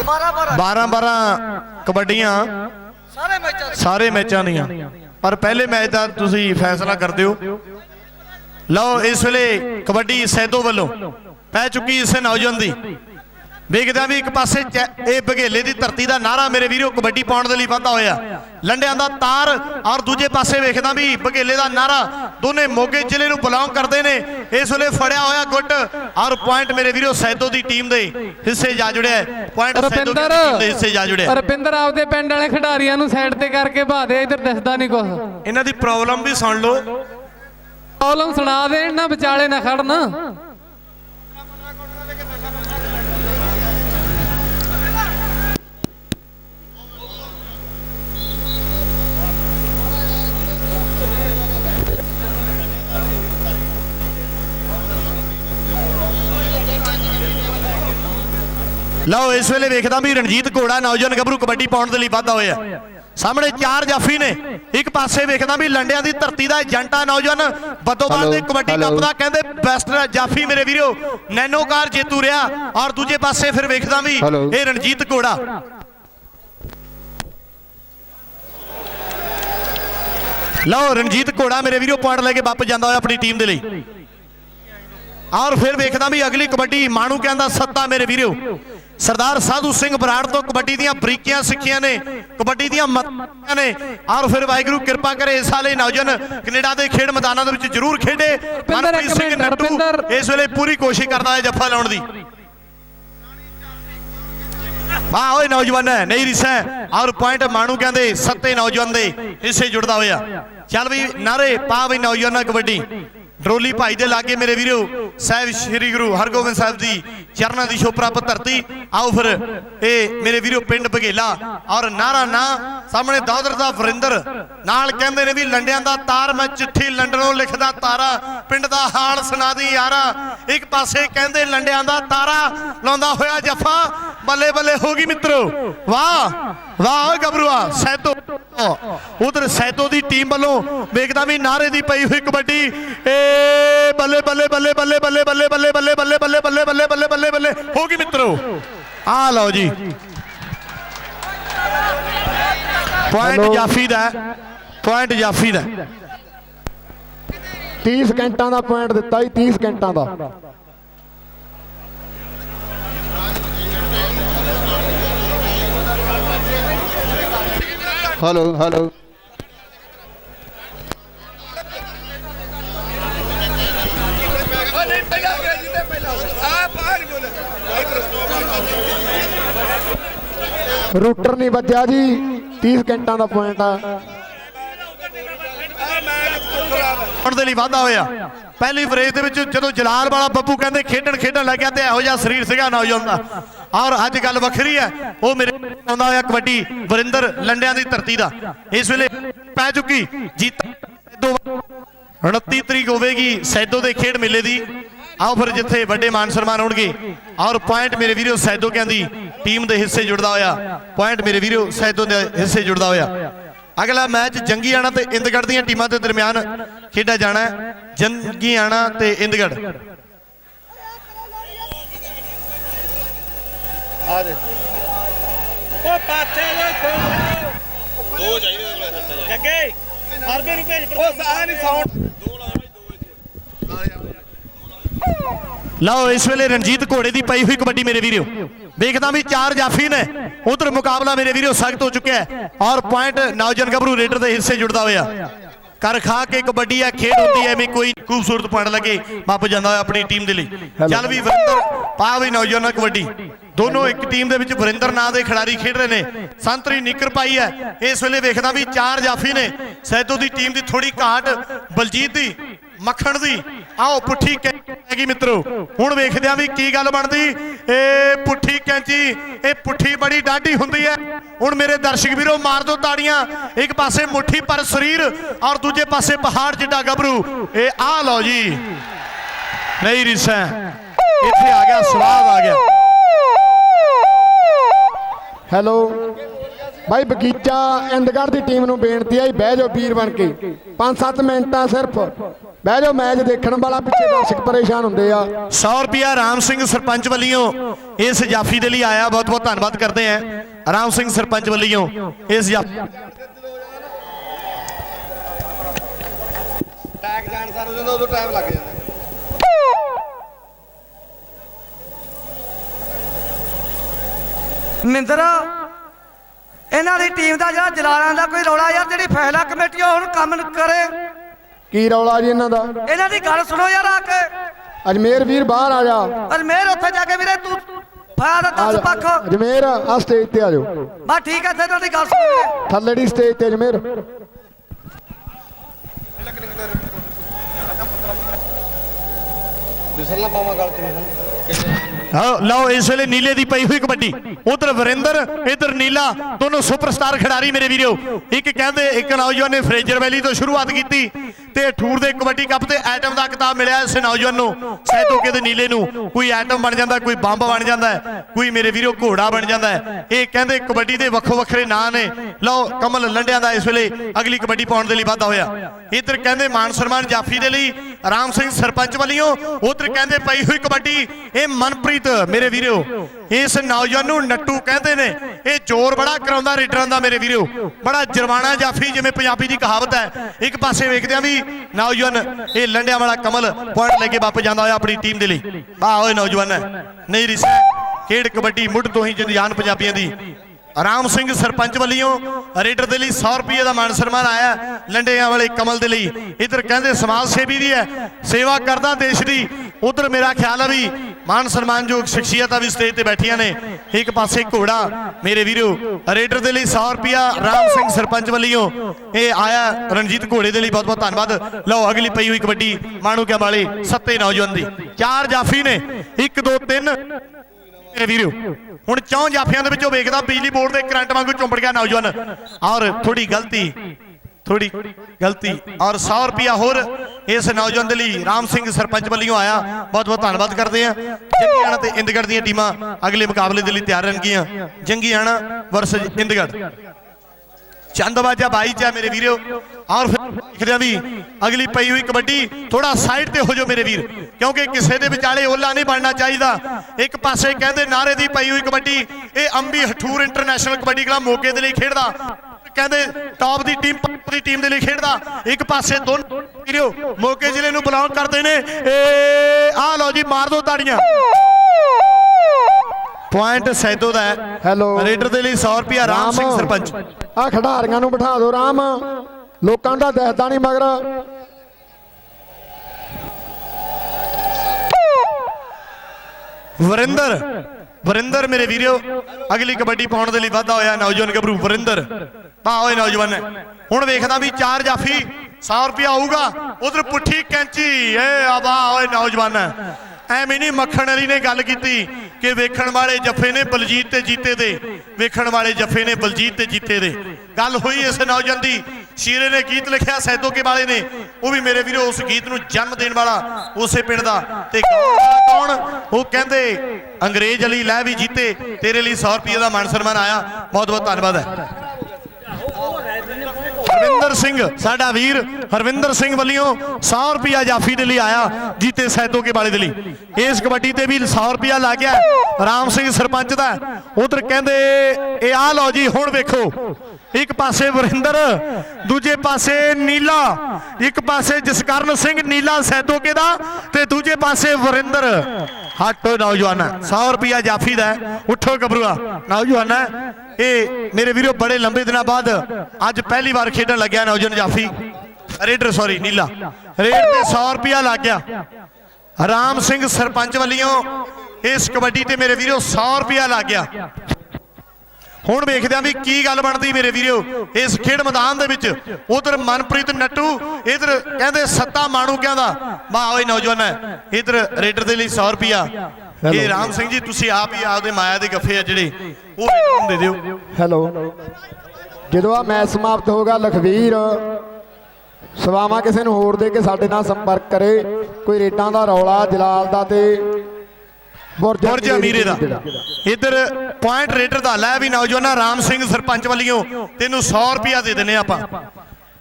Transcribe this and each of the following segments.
12 12 ਕਬੱਡੀਆਂ। ਸਾਰੇ ਮੈਚਾਂ ਸਾਰੇ ਮੈਚਾਂ ਦੀਆਂ। ਪਰ ਪਹਿਲੇ ਮੈਚ ਦਾ ਤੁਸੀਂ ਫੈਸਲਾ ਕਰ ਦਿਓ। ਲਓ ਇਸ ਵੇਲੇ ਕਬੱਡੀ ਸੈਦੋ ਵੱਲੋਂ ਪੈ ਚੁੱਕੀ ਇਸ ਨੌਜਵਾਨ ਦੀ। ਵੇਖਦੇ ਵੀ ਇੱਕ ਪਾਸੇ ਇਹ ਬਘੇਲੇ ਦੀ ਧਰਤੀ ਦਾ ਨਾਰਾ ਮੇਰੇ ਵੀਰੋ ਕਬੱਡੀ ਪਾਉਣ ਦੇ ਲਈ ਵਾਧਾ ਹੋਇਆ। ਲੰਡਿਆਂ ਦਾ ਤਾਰ ਔਰ ਦੂਜੇ ਪਾਸੇ ਵੇਖਦਾ ਵੀ ਬਘੇਲੇ ਦਾ ਨਾਰਾ ਦੋਨੇ ਮੋਗੇ ਜ਼ਿਲ੍ਹੇ ਨੂੰ ਬਿਲੋਂਗ ਕਰਦੇ ਨੇ। ਇਸ ਵੇਲੇ ਫੜਿਆ ਹੋਇਆ ਗੁੱਟ ਔਰ ਪੁਆਇੰਟ ਮੇਰੇ ਵੀਰੋ ਸੈਦੋ ਦੀ ਟੀਮ ਦੇ ਹਿੱਸੇ ਜਾ ਜੁੜਿਆ ਹੈ। ਪੁਆਇੰਟ ਸੈਦੋ ਦੀ ਰੁਪਿੰਦਰ ਟੀਮ ਦੇ ਹਿੱਸੇ ਜਾ ਜੁੜਿਆ। ਰੁਪਿੰਦਰ ਆਪਦੇ ਪਿੰਡ ਵਾਲੇ ਖਿਡਾਰੀਆਂ ਨੂੰ ਸਾਈਡ ਤੇ ਕਰਕੇ ਭਾ ਦੇ ਇਧਰ ਦਿਸਦਾ ਨਹੀਂ ਕੁਝ ਇਹਨਾਂ ਦੀ ਪ੍ਰੋਬਲਮ ਵੀ ਸੁਣ ਲਓ। ਪ੍ਰੋਬਲਮ ਸੁਣਾ ਦੇਣ ਨਾ ਵਿਚਾਲੇ ਨਾ ਖੜਨ। ਲਓ ਇਸ ਵੇਲੇ ਵੇਖਦਾ ਵੀ ਰਣਜੀਤ ਘੋੜਾ ਨੌਜਵਾਨ ਗੱਭਰੂ ਕਬੱਡੀ ਪਾਉਣ ਦੇ ਲਈ ਵਾਧਾ ਹੋਇਆ। ਸਾਹਮਣੇ ਚਾਰ ਜਾਫੀ ਨੇ। ਇੱਕ ਪਾਸੇ ਵੇਖਦਾ ਵੀ ਲੰਡਿਆਂ ਦੀ ਧਰਤੀ ਦਾ ਏਜੰਟਾ ਨੌਜਵਾਨ ਬਦੋਬਾਦ ਦੇ ਕਬੱਡੀ ਕੱਪ। ਦਾ ਕਹਿੰਦੇ ਬੈਸਟ ਜਾਫੀ ਮੇਰੇ ਵੀਰੋ। ਨੈਨੋ ਕਾਰ ਜੇਤੂ ਰਿਹਾ ਔਰ ਦੂਜੇ ਪਾਸੇ ਫਿਰ ਵੇਖਦਾ ਵੀ। ਇਹ ਰਣਜੀਤ ਘੋੜਾ। ਲਓ ਰਣਜੀਤ ਘੋੜਾ ਮੇਰੇ ਵੀਰੋ ਪੁਆਇੰਟ ਲੈ ਕੇ ਵਾਪਸ ਜਾਂਦਾ ਹੋਇਆ ਆਪਣੀ ਟੀਮ ਦੇ ਲਈ। ਔਰ ਫਿਰ ਵੇਖਦਾ ਵੀ ਅਗਲੀ ਕਬੱਡੀ ਮਾਣੂ ਕਹਿੰਦਾ ਸੱਤਾ ਮੇਰੇ ਵੀਰੋ। ਸਰਦਾਰ ਸਾਧੂ ਸਿੰਘ ਬਰਾੜ ਤੋਂ ਕਬੱਡੀ ਦੀਆਂ ਬਰੀਕੀਆਂ ਸਿੱਖੀਆਂ ਨੇ ਕਬੱਡੀ ਦੀਆਂ ਮਤਾਂ ਨੇ। ਔਰ ਫਿਰ ਵਾਹਿਗੁਰੂ ਕਿਰਪਾ ਕਰੇ ਇਸ ਸਾਲੇ ਨੌਜਵਾਨ ਕੈਨੇਡਾ ਦੇ ਖੇਡ ਮੈਦਾਨਾਂ ਦੇ ਵਿੱਚ ਜ਼ਰੂਰ ਖੇਡੇ। ਮਨਪ੍ਰੀਤ ਸਿੰਘ ਨੱਟੂ। ਇਸ ਵੇਲੇ ਪੂਰੀ ਕੋਸ਼ਿਸ਼ ਕਰਦਾ ਹੈ ਜੱਫਾ ਲਾਉਣ ਦੀ। ਵਾਹ ਓਏ ਨੌਜਵਾਨ ਹੈ ਨਹੀਂ ਰਿਸਾ। ਔਰ ਪੁਆਇੰਟ ਮਾਣੂ ਕਹਿੰਦੇ ਸੱਤੇ ਨੌਜਵਾਨ ਦੇ ਹਿੱਸੇ ਜੁੜਦਾ ਹੋਇਆ। ਚੱਲ ਵੀ ਨਾਰੇ ਪਾ ਵੀ ਨੌਜਵਾਨਾਂ ਕਬੱਡੀ। ਡਰੋਲੀ ਭਾਈ ਦੇ ਲਾਗੇ ਮੇਰੇ ਵੀਰੋ, ਸਾਹਿਬ ਸ੍ਰੀ ਗੁਰੂ ਹਰਗੋਬਿੰਦ ਸਾਹਿਬ ਦੀ ਚਰਨਾਂ ਦੀ ਸ਼ੋਭਾ ਧਰਤੀ। ਆਓ ਫਿਰ, ਇਹ ਮੇਰੇ ਵੀਰੋ ਪਿੰਡ ਬਘੇਲਾ ਔਰ ਨਾਰਾ ਨਾ ਸਾਹਮਣੇ ਦਾਦਰ ਦਾ ਵਰਿੰਦਰ। ਨਾਲ ਕਹਿੰਦੇ ਨੇ ਵੀ ਲੰਡਿਆਂ ਦਾ ਤਾਰ, ਮੈਂ ਚਿੱਠੀ ਲੰਡਨੋਂ ਲਿਖਦਾ ਤਾਰਾ। ਪਿੰਡ ਦਾ ਹਾਲ ਸੁਣਾ ਦੀ ਯਾਰਾ। ਇੱਕ ਪਾਸੇ ਕਹਿੰਦੇ ਲੰਡਿਆਂ ਦਾ ਤਾਰਾ, ਲਾਉਂਦਾ ਹੋਇਆ ਜੱਫਾ। ਬੱਲੇ ਬੱਲੇ ਹੋ ਗਈ ਮਿੱਤਰੋ। ਵਾਹ ਵਾਹ ਓਏ ਗੱਭਰੂਆ ਸੈਤੋ ਉਧਰ ਸੈਤੋ ਦੀ ਟੀਮ ਵੱਲੋਂ ਵੇਖਦਾ ਵੀ ਨਾਰੇ ਦੀ ਪਈ ਹੋਈ ਕਬੱਡੀ ਏ ਬੱਲੇ ਬੱਲੇ ਬੱਲੇ ਬੱਲੇ ਬੱਲੇ ਬੱਲੇ ਬੱਲੇ ਬੱਲੇ ਬੱਲੇ ਬੱਲੇ ਬੱਲੇ ਬੱਲੇ ਬੱਲੇ ਬੱਲੇ ਬੱਲੇ ਹੋ ਗਈ ਮਿੱਤਰੋ ਆ ਲਓ ਜੀ ਪੁਆਇੰਟ। ਜਾਫੀ ਦਾ ਪੁਆਇੰਟ ਜਾਫੀ ਦਾ 30 ਸਕਿੰਟਾਂ ਦਾ ਪੁਆਇੰਟ ਦਿੱਤਾ ਜੀ 30 ਸਕਿੰਟਾਂ ਦਾ ਹੈਲੋ ਹੈਲੋ ਰੂਟਰ ਨਹੀਂ ਵੱਜਿਆ ਜੀ 30 ਸਕਿੰਟਾਂ ਦਾ ਪੁਆਇੰਟ ਆ। ਖਰਾਬ ਦੇ ਲਈ ਵਾਧਾ ਹੋਇਆ। ਪਹਿਲੀ ਫਰੇਜ਼ ਦੇ ਵਿੱਚ ਜਦੋਂ ਜਲਾਲ ਵਾਲਾ ਬੱਬੂ ਕਹਿੰਦੇ ਖੇਡਣ ਖੇਡਣ ਲੱਗਿਆ ਤੇ ਇਹੋ ਜਿਹਾ ਸਰੀਰ ਸੀਗਾ ਨੌਜਵਾਨ ਦਾ। ਔਰ ਅੱਜ ਗੱਲ ਵੱਖਰੀ ਹੈ। ਉਹ ਮੇਰੇ ਆਉਂਦਾ ਹੋਇਆ ਕਬੱਡੀ ਵਰਿੰਦਰ ਲੰਡਿਆਂ ਦੀ ਧਰਤੀ ਦਾ। ਇਸ ਵੇਲੇ ਪੈ ਚੁੱਕੀ। ਜੀਤ ਸੈਦੋ 29 ਤਰੀਕ ਹੋਵੇਗੀ ਸੈਦੋ ਦੇ ਖੇਡ ਮੇਲੇ ਦੀ। ਆਓ ਫਿਰ ਜਿੱਥੇ ਵੱਡੇ ਮਾਨ ਸਨਮਾਨ ਹੋਣਗੇ। ਔਰ ਪੁਆਇੰਟ ਮੇਰੇ ਵੀਰੋ ਸੈਦੋ ਕਹਿੰਦੀ, ਟੀਮ ਦੇ ਹਿੱਸੇ ਜੁੜਦਾ ਹੋਇਆ। ਪੁਆਇੰਟ ਮੇਰੇ ਵੀਰੋ ਸੈਦੋ ਦੇ ਹਿੱਸੇ ਜੁੜਦਾ ਹੋਇਆ। ਅਗਲਾ ਮੈਚ ਜੰਗੀਆਣਾ ਤੇ ਇੰਦਗੜ ਦੀਆਂ ਟੀਮਾਂ ਦੇ ਦਰਮਿਆਨ ਖੇਡਿਆ ਜਾਣਾ ਹੈ। ਜੰਗੀਆਣਾ ਤੇ ਇੰਦਗੜ। ਉਹ ਪਾਸੇ ਦੇ। ਦੋ ਚਾਹੀਦੇ ਜੱਗੇ ਹਰਬੇ ਨੂੰ ਭੇਜ ਉਹ ਆ ਨਹੀਂ ਸਾਊਂਡ ਲਓ ਇਸ ਵੇਲੇ ਰਣਜੀਤ ਘੋੜੇ ਦੀ ਪਈ ਹੋਈ ਕਬੱਡੀ ਮੇਰੇ ਵੀਰੋ। ਵੇਖਦਾ ਵੀ ਚਾਰ ਜਾਫੀ ਨੇ। ਉਧਰ ਮੁਕਾਬਲਾ ਮੇਰੇ ਵੀਰੋ ਸਖਤ ਹੋ ਚੁੱਕਿਆ ਹੈ ਔਰ ਪੁਆਇੰਟ ਨੌਜਵਾਨ ਗੱਭਰੂ ਰੇਡਰ ਦੇ ਹਿੱਸੇ ਜੁੜਦਾ ਹੋਇਆ। ਕਰ ਖਾ ਕੇ ਕਬੱਡੀ ਆ ਖੇਡ ਹੁੰਦੀ ਐ ਐਵੇਂ ਕੋਈ ਖੂਬਸੂਰਤ ਪੁਆਇੰਟ ਲੱਗੇ ਵਾਪਸ ਜਾਂਦਾ ਹੋਇਆ ਆਪਣੀ ਟੀਮ ਦੇ ਲਈ। ਚੱਲ ਵੀ ਵਰਿੰਦਰ ਪਾ ਵੀ ਨੌਜਵਾਨਾਂ ਕਬੱਡੀ। ਦੋਨੋਂ ਇੱਕ ਟੀਮ ਦੇ ਵਿੱਚ ਵਰਿੰਦਰ ਨਾਂ ਦੇ ਖਿਡਾਰੀ ਖੇਡ ਰਹੇ ਨੇ। ਸੰਤਰੀ ਨਿੱਕਰ ਪਾਈ ਹੈ। ਇਸ ਵੇਲੇ ਵੇਖਦਾ ਵੀ ਚਾਰ ਜਾਫੀ ਨੇ। ਸੈਦੋ ਦੀ ਟੀਮ ਦੀ ਥੋੜੀ ਘਾਟ ਬਲਜੀਤ ਦੀ ਮੱਖਣ ਦੀ। ਆਓ ਪੁੱਠੀ ਕੈ- ਹੈਗੀ ਮਿੱਤਰੋ। ਹੁਣ ਵੇਖਦੇ ਆਂ ਵੀ ਕੀ ਗੱਲ ਬਣਦੀ। ਏ ਪੁੱਠੀ ਕੈਂਚੀ ਇਹ ਪੁੱਠੀ ਬੜੀ ਡਾਢੀ ਹੁੰਦੀ ਹੈ ਹੁਣ ਮੇਰੇ ਦਰਸ਼ਕ ਵੀਰੋ, ਮਾਰ ਦਿਓ ਤਾੜੀਆਂ। ਇੱਕ ਪਾਸੇ ਮੁੱਠੀ ਪਰ ਸਰੀਰ ਔਰ ਦੂਜੇ ਪਾਸੇ ਪਹਾੜ ਜਿੱਡਾ ਗੱਭਰੂ। ਇਹ ਆ ਲਓ ਜੀ। ਨਹੀਂ ਰਿਸਾ। ਇੱਥੇ ਆ ਗਿਆ, ਸਵਾਦ ਆ ਗਿਆ। ਹੈਲੋ। ਬਾਈ ਬਗੀਚਾ ਇੰਦਗੜ ਦੀ ਟੀਮ ਨੂੰ ਬੇਨਤੀ ਹੈ ਜੀ ਬਹਿ ਜਾਓ ਵੀਰ ਬਣ ਕੇ। 5-7 ਮਿੰਟਾਂ ਸਿਰਫ। ਬਹਿ ਜਾਓ ਮੈਚ ਦੇਖਣ ਵਾਲਾ ਪਿੱਛੇ ਦਰਸ਼ਕ ਪਰੇਸ਼ਾਨ ਹੁੰਦੇ ਆ। 100 ਰੁਪਿਆ ਰਾਮ ਸਿੰਘ ਸਰਪੰਚ ਵੱਲੋਂ ਇਸ ਜਾਫੀ ਦੇ ਲਈ ਆਇਆ। ਬਹੁਤ ਬਹੁਤ ਧੰਨਵਾਦ ਕਰਦੇ ਆਂ ਰਾਮ ਸਿੰਘ ਸਰਪੰਚ ਵੱਲੋਂ ਇਸ ਜਾਫੀ ਟੈਗ ਜਾਣ ਸਰ ਉਹਦਾ ਉਦੋਂ ਟਾਈਮ ਲੱਗ ਜਾਂਦਾ। ਮਿੰਦਰ ਇਹਨਾਂ ਦੀ ਟੀਮ ਦਾ ਜਿਹੜਾ ਜਲਾਲਾਂ ਦਾ ਕੋਈ ਰੌਲਾ ਯਾਰ ਜਿਹੜੀ ਫੈਸਲਾ ਕਮੇਟੀ ਹੁਣ ਕੰਮ ਨ ਕਰੇ। ਕੀ ਰੌਲਾ ਜੀ ਇਹਨਾਂ ਦਾ? ਇਹਨਾਂ ਦੀ ਗੱਲ ਸੁਣੋ ਯਾਰ ਆ ਕੇ। ਅਜਮੇਰ ਵੀਰ ਬਾਹਰ ਆ ਜਾ। ਅਜਮੇਰ ਉੱਥੇ ਜਾ ਕੇ ਵੀਰੇ ਤੂੰ ਫਾਇਦਾ ਦੱਸ। ਪੱਖ। ਅਜਮੇਰ ਆ ਸਟੇਜ ਤੇ ਆ ਜਾਓ। ਬਾ ਠੀਕ ਹੈ ਤੇ ਦੀ ਗੱਲ ਸੁਣੋ। ਥੱਲੇ ਦੀ ਸਟੇਜ ਤੇ ਅਜਮੇਰ। ਬਿਸਰਲਾ ਪਾਵਾਂ ਗੱਲ ਹਾਂ ਲਓ, ਇਸ ਵੇਲੇ ਨੀਲੇ ਦੀ ਪਈ ਹੋਈ ਕਬੱਡੀ। ਉਧਰ ਵਰਿੰਦਰ, ਇਧਰ ਨੀਲਾ, ਦੋਨੋਂ ਸੁਪਰਸਟਾਰ ਖਿਡਾਰੀ ਮੇਰੇ ਵੀਰੋ। ਇੱਕ ਕਹਿੰਦੇ, ਇੱਕ ਨੌਜਵਾਨ ਨੇ ਫਰੇਜਰ ਵੈਲੀ ਤੋਂ ਸ਼ੁਰੂਆਤ ਕੀਤੀ ਤੇ ਠੂਰ ਦੇ ਕਬੱਡੀ ਕੱਪ ਤੇ ਐਟਮ ਦਾ ਕਿਤਾਬ ਮਿਲਿਆ ਇਸ ਨੌਜਵਾਨ ਨੂੰ। ਸਹਿਤੋਕੇ ਦੇ ਨੀਲੇ ਨੂੰ, ਕੋਈ ਐਟਮ ਬਣ ਜਾਂਦਾ, ਕੋਈ ਬੰਬ ਬਣ ਜਾਂਦਾ, ਕੋਈ ਮੇਰੇ ਵੀਰੋ ਘੋੜਾ ਬਣ ਜਾਂਦਾ। ਇਹ ਕਹਿੰਦੇ ਕਬੱਡੀ ਦੇ ਵੱਖੋ ਵੱਖਰੇ ਨਾਂ ਨੇ। ਲਓ, ਕਮਲ ਲੰਡਿਆਂ ਦਾ ਇਸ ਵੇਲੇ ਅਗਲੀ ਕਬੱਡੀ ਪਾਉਣ ਦੇ ਲਈ ਵਾਧਾ ਹੋਇਆ। ਇਧਰ ਕਹਿੰਦੇ ਮਾਨ ਸਨਮਾਨ ਜਾਫੀ ਦੇ ਲਈ ਰਾਮ ਸਿੰਘ ਸਰਪੰਚ ਵੱਲੋਂ ਉਧਰ ਕਹਿੰਦੇ ਪਈ ਹੋਈ ਕਬੱਡੀ, ਇਹ ਮਨਪ੍ਰੀਤ ਮੇਰੇ ਵੀਰੋ, ਇਸ ਨੌਜਵਾਨ ਨੂੰ ਨੱਟੂ ਕਹਿੰਦੇ ਨੇ, ਇਹ ਜ਼ੋਰ ਬੜਾ ਕਰਾਉਂਦਾ ਰੀਡਰਾਂ ਦਾ ਮੇਰੇ ਵੀਰੋ, ਬੜਾ ਜਰਵਾਣਾ ਜਾਫੀ ਜਿਵੇਂ ਪੰਜਾਬੀ ਦੀ ਕਹਾਵਤ ਹੈ। ਇੱਕ ਪਾਸੇ ਵੇਖਦੇ ਆ ਵੀ ਨੌਜਵਾਨ, ਇਹ ਲੰਡਿਆਂ ਵਾਲਾ ਕਮਲ ਪੁਆਇੰਟ ਲੈ ਕੇ ਵਾਪਸ ਜਾਂਦਾ ਹੋਇਆ ਆਪਣੀ ਟੀਮ ਦੇ ਲਈ। ਵਾਹ ਓਏ ਨੌਜਵਾਨ ਹੈ ਨਹੀਂ ਰਿਸਾ ਖੇਡ ਕਬੱਡੀ ਮੁੱਢ ਤੋਂ ਹੀ ਜਾਨ ਪੰਜਾਬੀਆਂ ਦੀ। ਰਾਮ ਸਿੰਘ ਸਰਪੰਚ ਵੱਲੋਂ ਰੇਡਰ ਦੇ ਲਈ 100 ਰੁਪਏ ਦਾ ਮਾਨ ਸਨਮਾਨ ਆਇਆ ਲੰਡਿਆਂ ਵਾਲੇ ਕਮਲ ਦੇ ਲਈ। ਇਧਰ ਕਹਿੰਦੇ ਸਮਾਜ ਸੇਵੀ ਵੀ ਹੈ। ਸੇਵਾ ਕਰਦਾ ਦੇਸ਼ ਦੀ। ਉਧਰ ਮੇਰਾ ਖਿਆਲ ਹੈ ਵੀ ਮਾਨ ਸਨਮਾਨਯੋਗ ਸ਼ਖਸੀਅਤਾਂ ਵੀ ਸਟੇਜ ਤੇ ਬੈਠੀਆਂ ਨੇ। ਇੱਕ ਪਾਸੇ ਘੋੜਾ, ਮੇਰੇ ਵੀਰੋ, ਰੇਡਰ ਦੇ ਲਈ 100 ਰੁਪਿਆ ਰਾਮ ਸਿੰਘ ਸਰਪੰਚ ਵੱਲੋਂ ਇਹ ਆਇਆ। ਰਣਜੀਤ ਘੋੜੇ ਦੇ ਲਈ ਬਹੁਤ ਬਹੁਤ ਧੰਨਵਾਦ। ਲਓ, ਅਗਲੀ ਪਈ ਹੋਈ ਕਬੱਡੀ ਮਾਣੂ ਕਿਆ ਵਾਲੇ ਸੱਤੇ ਨੌਜਵਾਨ ਦੀ। ਚਾਰ ਜਾਫੀ ਨੇ। 1 2 3 ਮੇਰੇ ਵੀਰੋ, ਹੁਣ ਚੌਂ ਜਾਫੀਆਂ ਦੇ ਵਿੱਚੋਂ ਵੇਖਦਾ ਬਿਜਲੀ ਬੋਰਡ ਦੇ ਕਰੰਟ ਵਾਂਗੂ ਚੁੰਬੜ ਗਿਆ ਨੌਜਵਾਨ। ਔਰ ਥੋੜੀ ਗਲਤੀ ਥੋੜੀ ਗਲਤੀ। ਔਰ 100 ਰੁਪਿਆ ਹੋਰ ਇਸ ਨੌਜਵਾਨ ਦੇ ਲਈ ਰਾਮ ਸਿੰਘ ਸਰਪੰਚ ਵੱਲੋਂ ਆਇਆ। ਬਹੁਤ ਬਹੁਤ ਧੰਨਵਾਦ ਕਰਦੇ ਆ ਜੰਗੀਆਣਾ ਤੇ ਇੰਦਗੜ ਦੀਆਂ ਟੀਮਾਂ ਅਗਲੇ ਮੁਕਾਬਲੇ ਦੇ ਲਈ ਤਿਆਰ ਰਹਿਣਗੀਆਂ। ਜੰਗੀਆਣਾ ਵਰਸਸ ਇੰਦਗੜ ਚੰਦਵਾਜਾ ਬਾਈ ਚਾ ਮੇਰੇ ਵੀਰੋ ਔਰ ਫਿਰ ਦੇਖਦੇ ਆ ਵੀ ਅਗਲੀ ਪਈ ਹੋਈ ਕਬੱਡੀ ਥੋੜਾ ਸਾਈਡ ਤੇ ਹੋ ਜਾਓ ਮੇਰੇ ਵੀਰ ਕਿਉਂਕਿ ਕਿਸੇ ਦੇ ਵਿਚਾਲੇ ਓਲਾ ਨਹੀਂ ਬਣਨਾ ਚਾਹੀਦਾ ਇੱਕ ਪਾਸੇ ਕਹਿੰਦੇ ਨਾਰੇ ਦੀ ਪਈ ਹੋਈ ਕਬੱਡੀ ਇਹ ਅੰਬੀ ਹਠੂਰ ਇੰਟਰਨੈਸ਼ਨਲ ਕਬੱਡੀ ਕਲੱਬ ਮੋਗੇ ਦੇ ਲਈ ਖੇਡਦਾ ਕਹਿੰਦੇ ਟੌਪ ਦੀ ਟੀਮ ਦੀ ਟੀਮ ਦੇ ਲਈ ਖੇਡਦਾ ਇੱਕ ਪਾਸੇ ਦੋਨੋਂ ਵੀਰੋ ਮੋਗੇ ਜ਼ਿਲ੍ਹੇ ਨੂੰ ਬਿਲੋਂਗ ਕਰਦੇ ਨੇ ਏ ਆ ਲਓ ਜੀ ਮਾਰ ਦਿਓ ਤਾੜੀਆਂ ਪੁਆਇੰਟ ਸੈਦੋ ਦਾ ਹੈ ਹੈਲੋ ਰੇਡਰ ਦੇ ਲਈ 100 ਰੁਪਿਆ ਰਾਮ ਸਿੰਘ ਸਰਪੰਚ ਆ ਖਿਡਾਰੀਆਂ ਨੂੰ ਬਿਠਾ ਦਿਓ ਰਾਮ ਲੋਕਾਂ ਦਾ ਦਿਖਦਾ ਨਹੀਂ ਮਗਰ। ਵਰਿੰਦਰ ਵਰਿੰਦਰ ਮੇਰੇ ਵੀਰੋ, ਅਗਲੀ ਕਬੱਡੀ ਪਾਉਣ ਦੇ ਲਈ ਵਾਧਾ ਹੋਇਆ ਨੌਜਵਾਨ ਗੱਭਰੂ, ਵਰਿੰਦਰ। ਤਾਂ ਓਏ ਨੌਜਵਾਨ, ਹੁਣ ਵੇਖਦਾ ਵੀ ਚਾਰ ਜਾਫੀ 100 ਰੁਪਿਆ ਆਊਗਾ, ਉਧਰ ਪੁੱਠੀ ਕੈਂਚੀ, ਏ ਆਬਾ, ਓਏ ਨੌਜਵਾਨ। ਐਵੇਂ ਨਹੀਂ ਮੱਖਣ ਅਲੀ ਨੇ ਗੱਲ ਕੀਤੀ। ਕਿ ਵੇਖਣ ਵਾਲੇ ਜੱਫੇ ਨੇ ਬਲਜੀਤ ਤੇ ਜੀਤੇ ਦੇ। ਵੇਖਣ ਵਾਲੇ ਜੱਫੇ ਨੇ ਬਲਜੀਤ ਤੇ ਜੀਤੇ ਦੇ। ਗੱਲ ਹੋਈ ਇਸ ਨੌਜਵਾਨ ਦੀ। ਸ਼ੀਰੇ ਨੇ ਗੀਤ ਲਿਖਿਆ, ਸੈਦੋਕੇ ਵਾਲੇ ਨੇ। ਉਹ ਵੀ ਮੇਰੇ ਵੀਰੋ, ਉਸ ਗੀਤ ਨੂੰ ਜਨਮ ਦੇਣ ਵਾਲਾ ਉਸੇ ਪਿੰਡ ਦਾ। ਤੇ ਕੌਣ ਉਹ ਕਹਿੰਦੇ, ਅੰਗਰੇਜ਼ ਅਲੀ ਲੈ ਵੀ ਜੀਤੇ। ਤੇਰੇ ਲਈ 100 ਰੁਪਏ ਦਾ ਮਾਨ ਸਨਮਾਨ ਆਇਆ। ਬਹੁਤ ਬਹੁਤ ਧੰਨਵਾਦ ਹੈ। ਹਰਵਿੰਦਰ ਸਿੰਘ, ਸਾਡਾ ਵੀਰ ਹਰਵਿੰਦਰ ਸਿੰਘ ਵੱਲੋਂ 100 ਰੁਪਿਆ ਜਾਫੀ ਦੇ ਲਈ ਆਇਆ, ਜੀਤੇ ਸੈਦੋ ਕੇ ਵਾਲੇ ਦੇ ਲਈ। ਇਸ ਕਬੱਡੀ ਤੇ ਵੀ 100 ਰੁਪਿਆ ਲੱਗ ਗਿਆ। ਰਾਮ ਸਿੰਘ ਸਰਪੰਚ ਦਾ। ਉਧਰ ਕਹਿੰਦੇ, ਇਹ ਆ ਲਓ ਜੀ, ਹੁਣ ਵੇਖੋ। ਇੱਕ ਪਾਸੇ ਵਰਿੰਦਰ, ਦੂਜੇ ਪਾਸੇ ਨੀਲਾ। ਇੱਕ ਪਾਸੇ ਜਸਕਰਨ ਸਿੰਘ, ਨੀਲਾ ਸੈਦੋਕੇ ਦਾ ਤੇ ਦੂਜੇ ਪਾਸੇ ਵਰਿੰਦਰ। ਹੱਟੋ ਨੌਜਵਾਨ 100 ਰੁਪਿਆ ਜਾਫੀ ਦਾ ਉੱਠੋ ਗੱਭਰੂਆ ਨੌਜਵਾਨ, ਇਹ ਮੇਰੇ ਵੀਰੋ ਬੜੇ ਲੰਬੇ ਦਿਨਾਂ ਬਾਅਦ ਅੱਜ ਪਹਿਲੀ ਵਾਰ ਖੇਡਣ ਲੱਗਿਆ ਨੌਜਵਾਨ ਜਾਫੀ। ਰੇਡਰ ਸੌਰੀ ਨੀਲਾ। ਰੇਡ ਤੇ 100 ਰੁਪਿਆ ਲੱਗ ਗਿਆ। ਰਾਮ ਸਿੰਘ ਸਰਪੰਚ ਵੱਲੋਂ ਇਸ ਕਬੱਡੀ ਤੇ ਮੇਰੇ ਵੀਰੋ 100 ਰੁਪਿਆ ਲੱਗ ਗਿਆ। ਹੁਣ ਵੇਖਦੇ ਆਂ ਵੀ ਕੀ ਗੱਲ ਬਣਦੀ ਮੇਰੇ ਵੀਰੋ। ਇਸ ਖੇਡ ਮੈਦਾਨ ਦੇ ਵਿੱਚ ਉਧਰ ਮਨਪ੍ਰੀਤ ਨੱਟੂ ਇਧਰ ਕਹਿੰਦੇ ਸੱਤਾ ਮਾਣੂਕਿਆਂ ਦਾ। ਵਾਹ ਓਏ ਨੌਜਵਾਨ ਹੈ। ਇਧਰ ਰੇਡਰ ਦੇ ਲਈ 100 ਰੁਪਿਆ ਇਹ ਰਾਮ ਸਿੰਘ ਜੀ ਤੁਸੀਂ ਆਪ ਹੀ ਆਪਦੇ ਮਾਇਆ ਦੇ ਗੱਫੇ ਆ ਜਿਹੜੇ ਉਹ ਦੇ ਦਿਓ। ਹੈਲੋ ਜਦੋਂ ਆ ਮੈਚ ਸਮਾਪਤ ਹੋਗਾ ਲਖਵੀਰ ਸਵਾਵਾ ਕਿਸੇ ਨੂੰ ਹੋਰ ਦੇ ਕੇ ਸਾਡੇ ਨਾਲ ਸੰਪਰਕ ਕਰੇ। ਕੋਈ ਰੇਟਾਂ ਦਾ ਰੌਲਾ ਜਲਾਲ ਦਾ ਤੇ ਬੁਰਜ ਅਮੀਰੇ ਦਾ। ਇਧਰ ਪੁਆਇੰਟ ਰੇਡਰ ਦਾ ਲੈ ਵੀ ਨੌਜਵਾਨਾ ਰਾਮ ਸਿੰਘ ਸਰਪੰਚ ਵੱਲੋਂ ਤੈਨੂੰ 100 ਰੁਪਿਆ ਦੇ ਦਿੰਨੇ ਆਪਾਂ।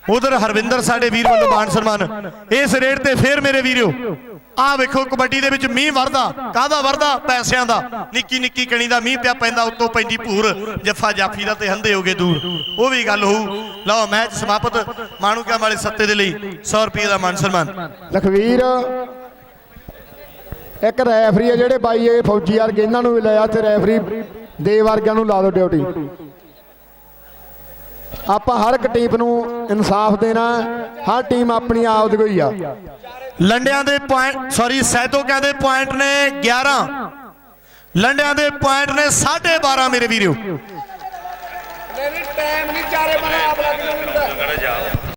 ਉਧਰ ਹਰਵਿੰਦਰ ਸਾਡੇ ਵੀਰ ਵੱਲੋਂ ਮਾਨ ਸਨਮਾਨ। ਇਸ ਰੇਟ ਤੇ ਫੇਰ ਮੇਰੇ ਵੀਰੋ ਆਹ ਵੇਖੋ ਕਬੱਡੀ ਦੇ ਵਿੱਚ ਮੀਂਹ ਵਰਦਾ। ਕਾਹਦਾ ਵਰਦਾ? ਪੈਸਿਆਂ ਦਾ। ਨਿੱਕੀ ਨਿੱਕੀ ਕਣੀ ਦਾ ਮੀਂਹ ਪਿਆ ਪੈਂਦਾ ਉੱਤੋਂ ਪੈਂਦੀ ਭੂਰ। ਜੱਫਾ ਜਾਫੀ ਦਾ ਤੇ ਹੰਦੇ ਹੋਗੇ ਦੂਰ। ਉਹ ਵੀ ਗੱਲ ਹੋਊ। ਲਓ ਮੈਚ ਸਮਾਪਤ। ਮਾਣੂਕਿਆਂ ਵਾਲੇ ਸੱਤੇ ਦੇ ਲਈ 100 ਰੁਪਏ ਦਾ ਮਾਨ ਸਨਮਾਨ। ਲਖਵੀਰ ਇੱਕ ਰੈਫਰੀ ਆ ਜਿਹੜੇ ਬਾਈ ਇਹ ਫੌਜੀ ਵਰਗੇ ਇਹਨਾਂ ਨੂੰ ਵੀ ਲਿਆ ਤੇ ਰੈਫਰੀ। ਦੇ ਵਰਗਿਆਂ ਨੂੰ ਲਾ ਦਿਓ ਡਿਊਟੀ। ਆਪਾਂ ਹਰ ਇੱਕ ਟੀਮ ਨੂੰ ਇਨਸਾਫ ਦੇਣਾ ਹਰ ਟੀਮ ਆਪਣੀ ਆਪ ਦੀ ਕੋਈ ਆ। ਲੰਡਿਆਂ ਦੇ ਪੁਆਇੰਟ ਸੌਰੀ ਸੈਦੋ ਦੇ ਪੁਆਇੰਟ ਨੇ 11 ਲੰਡਿਆਂ ਦੇ ਪੁਆਇੰਟ ਨੇ 12.5 ਮੇਰੇ ਵੀਰੋ। ਟਾਈਮ ਨਹੀਂ ਚਾਰੇ ਬਣਾ ਆਪ ਲੱਗ ਜਾਂਦਾ